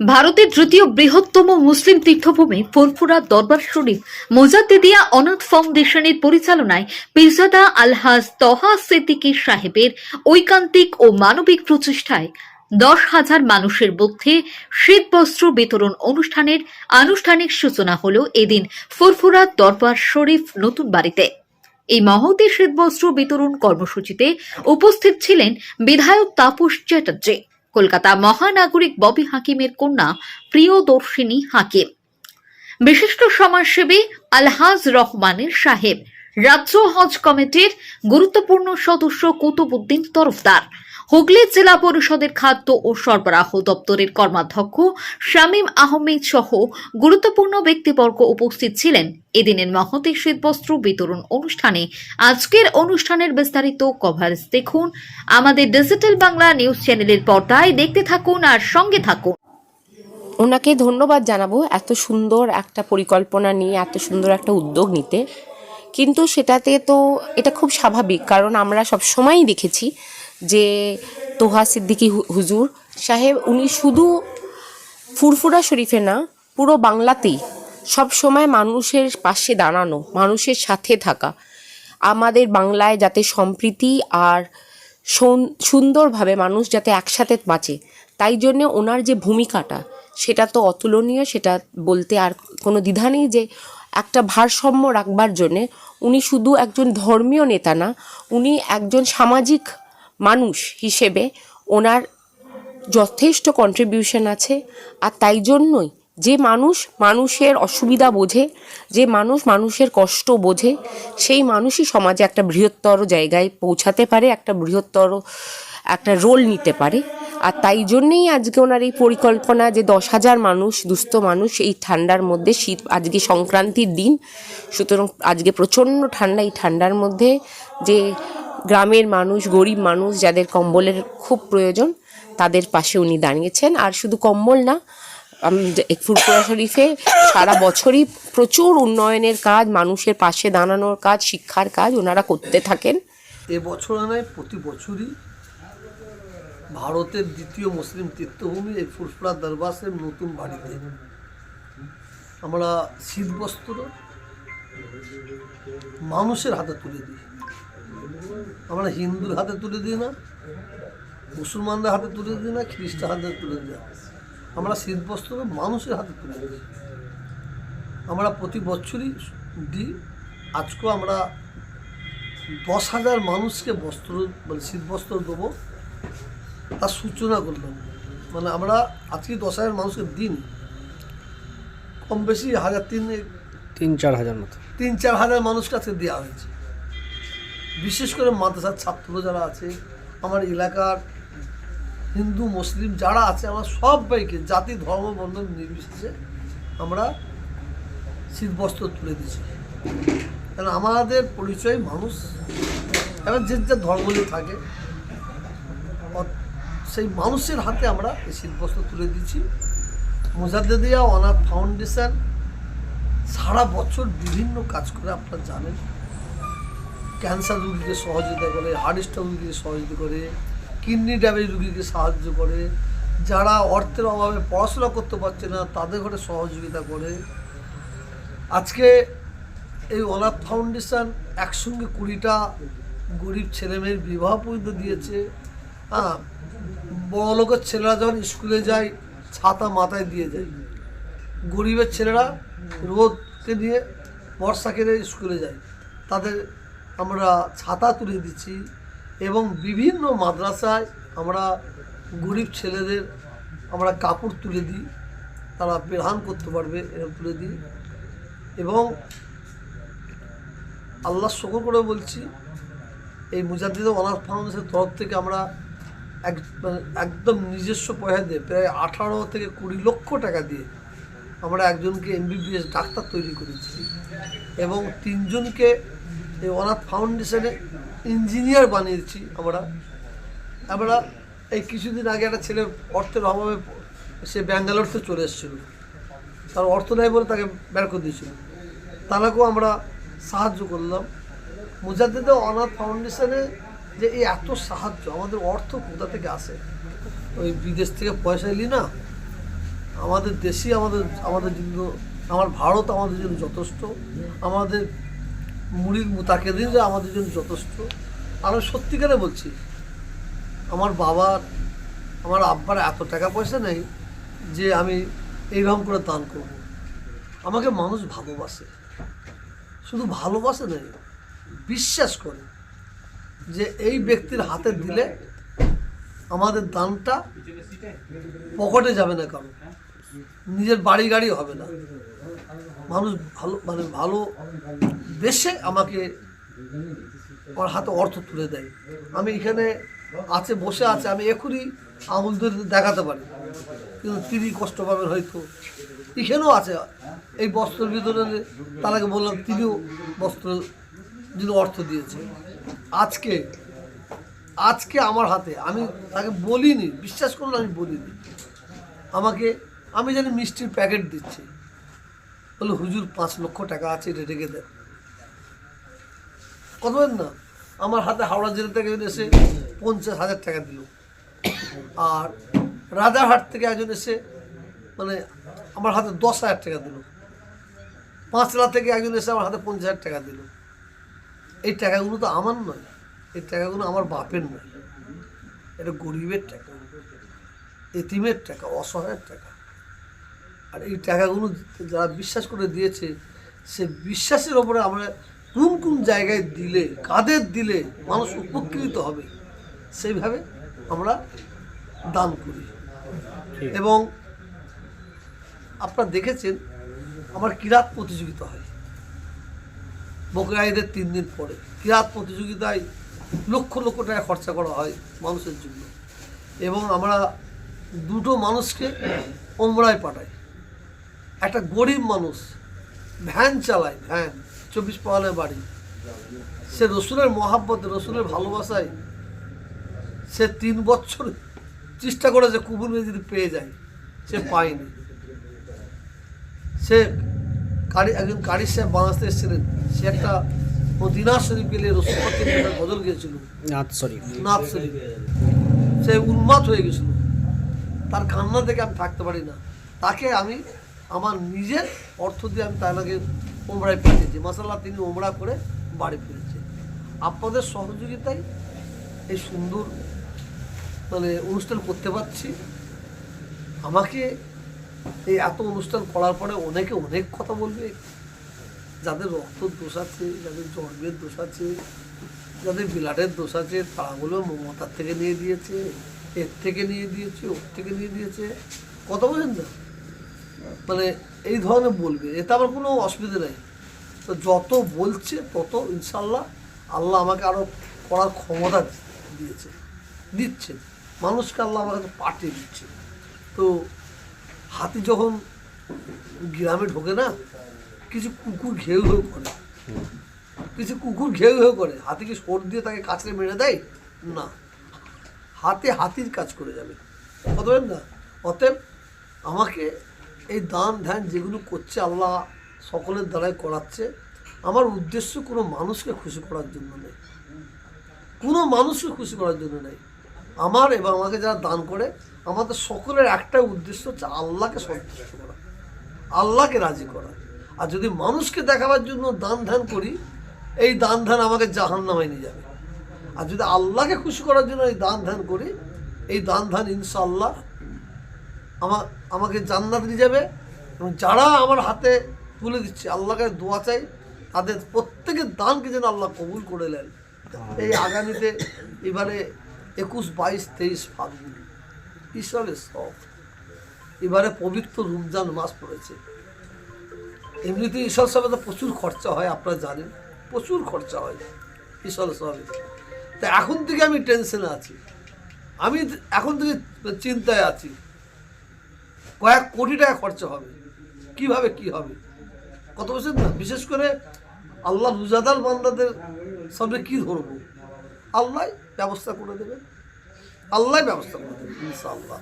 ভারতের তৃতীয় বৃহত্তম মুসলিম তীর্থভূমি ফুরফুরা দরবার শরীফ মোজাদ্দেদিয়া অনাথ ফাউন্ডেশনের পরিচালনায় পিরজাদা আলহাজ তহা সিদ্দিকী সাহেবের ঐকান্তিক ও মানবিক প্রচেষ্টায় দশ হাজার মানুষের মধ্যে শীতবস্ত্র বিতরণ অনুষ্ঠানের আনুষ্ঠানিক সূচনা হল এদিন ফুরফুরা দরবার শরীফ নতুন বাড়িতে। এই মহতী শীতবস্ত্র বিতরণ কর্মসূচিতে উপস্থিত ছিলেন বিধায়ক তাপস চ্যাটার্জি। কলকাতা মহানাগরিক ববি হাকিমের কন্যা প্রিয়দর্শিনী হাকিম। বিশিষ্ট সমাজসেবী আলহাজ রহমানের সাহেব। রাজ্য হজ কমিটির গুরুত্বপূর্ণ সদস্য কুতুবুদ্দিন তরফদার। হুগলি জেলা পরিষদের খাদ্য ও সরবরাহ দপ্তরের কর্মাধ্যক্ষ শামীম আহমেদ সহ গুরুত্বপূর্ণ ব্যক্তিবর্গ উপস্থিত ছিলেন। এদিনের মহতী শীতবস্ত্র বিতরণ অনুষ্ঠানে আজকের অনুষ্ঠানের বিস্তারিত কভারেজ দেখুন। আমাদের ডিজিটাল বাংলা নিউজ চ্যানেলের পর্দায় দেখতে থাকুন আর সঙ্গে থাকুন। ওনাকে ধন্যবাদ জানাব এত সুন্দর একটা পরিকল্পনা নিয়ে, এত সুন্দর একটা উদ্যোগ নিতে। কিন্তু সেটাতে তো এটা খুব স্বাভাবিক, কারণ আমরা সব সময়ই দেখেছি যে তোহা সিদ্দিকি হুজুর সাহেব, উনি শুধু ফুরফুরা শরীফে না, পুরো বাংলাতেই সব সময় মানুষের পাশে দাঁড়ানো, মানুষের সাথে থাকা, আমাদের বাংলায় যাতে সম্প্রীতি আর সুন্দরভাবে মানুষ যাতে একসাথে বাঁচে, তাই জন্যে ওনার যে ভূমিকাটা, সেটা তো অতুলনীয়, সেটা বলতে আর কোনো দ্বিধা নেই যে একটা ভারসাম্য রাখবার জন্যে উনি শুধু একজন ধর্মীয় নেতা না, উনি একজন সামাজিক মানুষ হিসেবে ওনার যথেষ্ট কন্ট্রিবিউশন আছে। আর তাই জন্যই যে মানুষ মানুষের অসুবিধা বোঝে, যে মানুষ মানুষের কষ্ট বোঝে, সেই মানুষই সমাজে একটা বৃহত্তর জায়গায় পৌঁছাতে পারে, একটা বৃহত্তর একটা রোল নিতে পারে। আর তাই জন্যেই আজকে ওনার এই পরিকল্পনা যে দশ হাজার মানুষ, দুস্থ মানুষ এই ঠান্ডার মধ্যে শীত, আজকে সংক্রান্তির দিন, সুতরাং আজকে প্রচণ্ড ঠান্ডা এই ঠান্ডার মধ্যে যে গ্রামের মানুষ, গরিব মানুষ যাদের কম্বলের খুব প্রয়োজন, তাদের পাশে উনি দাঁড়িয়েছেন। আর শুধু কম্বল না ফুরফুরা শরীফে সারা বছরই প্রচুর উন্নয়নের কাজ, মানুষের পাশে দাঁড়ানোর কাজ, শিক্ষার কাজ ওনারা করতে থাকেন। এবছর নয় প্রতি বছরই ভারতের দ্বিতীয় মুসলিম তীর্থভূমি এই ফুরফুরা দরবাসের নতুন বাড়িতে। আমরা শীতবস্ত্র মানুষের হাতে তুলে দিই। আমরা হিন্দুর হাতে তুলে দিই না, মুসলমানদের হাতে তুলে দিই না খ্রিস্টান হাতে তুলে দিই না। আমরা শীতবস্ত্র মানুষের হাতে তুলে দিই। আমরা প্রতি বছরই দিই। আজকেও আমরা দশ হাজার মানুষকে বস্ত্র মানে শীত বস্ত্র দেবো। তার সূচনা করলাম। মানে আমরা আজকে দশ হাজার মানুষকে দিন। কম বেশি হাজার তিন তিন চার হাজার মতো। তিন চার হাজার মানুষকে আজকে দেওয়া হয়েছে। বিশেষ করে মাদ্রাসার ছাত্র যারা আছে আমার এলাকার হিন্দু মুসলিম যারা আছে আমরা সবাইকে জাতি ধর্ম বন্ধন নির্বিশেষে আমরা শীতবস্ত্র তুলে দিচ্ছি কারণ আমাদের পরিচয় মানুষ। এবার যে যে ধর্ম নিয়ে থাকে। সেই মানুষের হাতে আমরা এই শীতবস্ত্র তুলে দিচ্ছি মুজাদ্দেদিয়া অনাথ ফাউন্ডেশন সারা বছর বিভিন্ন কাজ করে আপনারা জানেন। ক্যান্সার রুগীকে সহযোগিতা করে, হার্ট স্ট্রোক রুগীকে সহযোগিতা করে, কিডনি ড্যামেজ রুগীকে সাহায্য করে, যারা অর্থের অভাবে পড়াশোনা করতে পারছে না, তাদের ঘরে সহযোগিতা করে। আজকে এই অনাথ ফাউন্ডেশন একসঙ্গে কুড়িটা গরিব ছেলেমেয়ের বিবাহ পর্যন্ত দিয়েছে। হ্যাঁ বড় লোকের ছেলেরা যখন স্কুলে যায়, ছাতা মাথায় দিয়ে যায়। গরিবের ছেলেরা রোদকে নিয়ে বর্ষা কেটে স্কুলে যায়। তাদের আমরা ছাতা তুলে দিচ্ছি এবং বিভিন্ন মাদ্রাসায় আমরা গরিব ছেলেদের আমরা কাপড় তুলে দিই। তারা বেরহান করতে পারবে, এরকম তুলে দিই। এবং আল্লাহ শকর করে বলছি, এই মুজাদ্দিদ অনাথ ফাউন্ডেশনের তরফ থেকে আমরা এক মানে একদম নিজস্ব পয়সা দিয়ে প্রায় আঠারো থেকে কুড়ি লক্ষ টাকা দিয়ে আমরা একজনকে এমবিবিএস ডাক্তার তৈরি করেছি এবং তিনজনকে এই অনাথ ফাউন্ডেশনে ইঞ্জিনিয়ার বানিয়েছি আমরা। আমরা এই কিছুদিন আগে একটা ছেলের অর্থের অভাবে সে ব্যাঙ্গালোর থেকে চলে এসেছিল। তার অর্থ নেই বলে তাকে বের করে দিয়েছিল। তারাকেও আমরা সাহায্য করলাম। মুজাদ্দিদ অনাথ ফাউন্ডেশনে যে এই এত সাহায্য, আমাদের অর্থ কোথা থেকে আসে? ওই বিদেশ থেকে পয়সা এলি না? আমাদের দেশই আমাদের আমাদের জন্য, আমার ভারত আমাদের জন্য যথেষ্ট। আমাদের মুড়ির মুতাকেদিনরা আমাদের জন্য যথেষ্ট। আর আমি সত্যিকারে বলছি, আমার বাবার আমার আব্বার এত টাকা পয়সা নেই যে আমি এইরকম করে দান করব। আমাকে মানুষ ভালোবাসে। শুধু ভালোবাসে নেই বিশ্বাস করে। যে এই ব্যক্তির হাতে দিলে আমাদের দানটা পকেটে যাবে না কারণ নিজের বাড়ি গাড়ি হবে না। মানুষ ভালো মানে ভালো বেশে আমাকে আমার হাতে অর্থ তুলে দেয়। আমি এখানে আছে, বসে আছে, আমি এখনই আঙুল ধরে দেখাতে পারি। কিন্তু তিনি কষ্ট পাবেন হয়তো। এখানেও আছে। এই বস্ত্র বিতরণে তারাকে বললাম, তিনিও বস্ত্র যিনি অর্থ দিয়েছে। আজকে আজকে আমার হাতে, আমি তাকে বলিনি, বিশ্বাস করলে আমি বলিনি। আমাকে, আমি জানি মিষ্টির প্যাকেট দিচ্ছি। বলে, হুজুর, পাঁচ লক্ষ টাকা আছে, এটা রেখে দেন। কত না? আমার হাতে হাওড়া জেলা থেকে এসে পঞ্চাশ হাজার টাকা দিল। আর রাজারহাট থেকে একজন এসে মানে আমার হাতে দশ হাজার টাকা দিল। পাঁচলা থেকে একজন এসে আমার হাতে পঞ্চাশ হাজার টাকা দিল। এই টাকাগুলো তো আমার নয় এই টাকাগুলো আমার বাপের নয়। এটা গরিবের টাকা এতিমের টাকা অসহায়ের টাকা। আর এই টাকাগুলো যারা বিশ্বাস করে দিয়েছে সে বিশ্বাসের ওপরে আমরা কোন কোন জায়গায় দিলে কাদের দিলে মানুষ উপকৃত হবে সেইভাবে আমরা দান করি। এবং আপনারা দেখেছেন আমার কিরাত প্রতিযোগিতা হয়। বকরা তিন দিন পরে। কিরাত প্রতিযোগিতায় লক্ষ লক্ষ টাকা খরচা করা হয় মানুষের জন্য। এবং আমরা দুটো মানুষকে ওমরায় পাঠাই। একটা গরিব মানুষ ভ্যান চালায়, ভ্যান, চব্বিশ পাওয়ালের বাড়ি। সে রসুলের মহাব্বত, রসুলের ভালোবাসায় সে তিন বছর চেষ্টা করে যে কুবুল যদি পেয়ে যায়। সে পায়নি। সে কারি একজন কারি সাহেব বাংলাদেশে এসেছিলেন সে একটা মদিনা শরীফ গেলে রসুলপথে বদল গিয়েছিল। নাথ শরীফ। নাথ শরীফ। সে উন্মাদ হয়ে গেছিল। তার কান্না থেকে আমি থাকতে পারি না। তাকে আমি আমার নিজের অর্থ দিয়ে আমি তাকে ওমরায় পাঠিয়েছি। মাসাল্লাহ তিনি ওমরা করে বাড়ি ফিরেছে। আপনাদের সহযোগিতায় এই সুন্দর মানে অনুষ্ঠান করতে পারছি। আমাকে এই এত অনুষ্ঠান করার পরে অনেকে অনেক কথা বলবে। যাদের রক্তর দোষ আছে, যাদের জন্মের দোষ আছে, যাদের বিলাটের দোষ আছে, তারা বলবে মমতার থেকে নিয়ে দিয়েছে, এর থেকে নিয়ে দিয়েছে, ওর থেকে নিয়ে দিয়েছে। কথা বলেন না। মানে এই ধরনের বলবে, এতে আমার কোনো অসুবিধা নেই। তো যত বলছে, তত ইনশাল্লাহ আল্লাহ আমাকে আরও করার ক্ষমতা দিয়েছে দিচ্ছে মানুষকে আল্লাহ আমার কাছে পাঠিয়ে দিচ্ছে তো হাতি যখন গ্রামে ঢোকে না, কিছু কুকুর ঘেউ ঘেউ করে। কিছু কুকুর ঘেউ ঘেউ করে। হাতিকে সোট দিয়ে তাকে কাছড়ে মেরে দেয়? না। হাতে হাতির কাজ করে যাবে। অতএব না, অতএব আমাকে এই দান ধ্যান যেগুলো করছে আল্লাহ সকলের দ্বারাই করাচ্ছে, আমার উদ্দেশ্য কোনো মানুষকে খুশি করার জন্য নেই। কোনো মানুষকে খুশি করার জন্য নেই। আমার এবং আমাকে যারা দান করে আমাদের সকলের একটা উদ্দেশ্য হচ্ছে আল্লাহকে সন্তুষ্ট করা, আল্লাহকে রাজি করা। আর যদি মানুষকে দেখাবার জন্য দান ধ্যান করি, এই দান ধ্যান আমাকে জাহান নামায় নিয়ে যাবে। আর যদি আল্লাহকে খুশি করার জন্য এই দান ধ্যান করি, এই দান ধ্যান ইনশাআল্লাহ আমার, আমাকে জান্নাত নিয়ে যাবে এবং যারা আমার হাতে তুলে দিচ্ছে, আল্লাহকে দোয়া চাই, তাদের প্রত্যেকের দানকে যেন আল্লাহ কবুল করে নেন। এই আগামীতে এবারে একুশ, বাইশ, তেইশ ফাল্গুন। ঈশ্বরের সব এবারে পবিত্র রমজান মাস পড়েছে। এমনিতে ঈশ্বর সবে তো প্রচুর খরচা হয়, আপনারা জানেন। প্রচুর খরচা হয় ঈশ্বর সবে তা এখন থেকে আমি টেনশনে আছি। আমি এখন থেকে চিন্তায় আছি। কয়েক কোটি টাকা খরচা হবে। কীভাবে কি হবে? কত বছর না? বিশেষ করে আল্লাহ রুজাদার বান্দাদের সামনে কি ধরবো? আল্লাহ ব্যবস্থা করে দেবে আল্লাহ ব্যবস্থা করে দেবে ইনশাআল্লাহ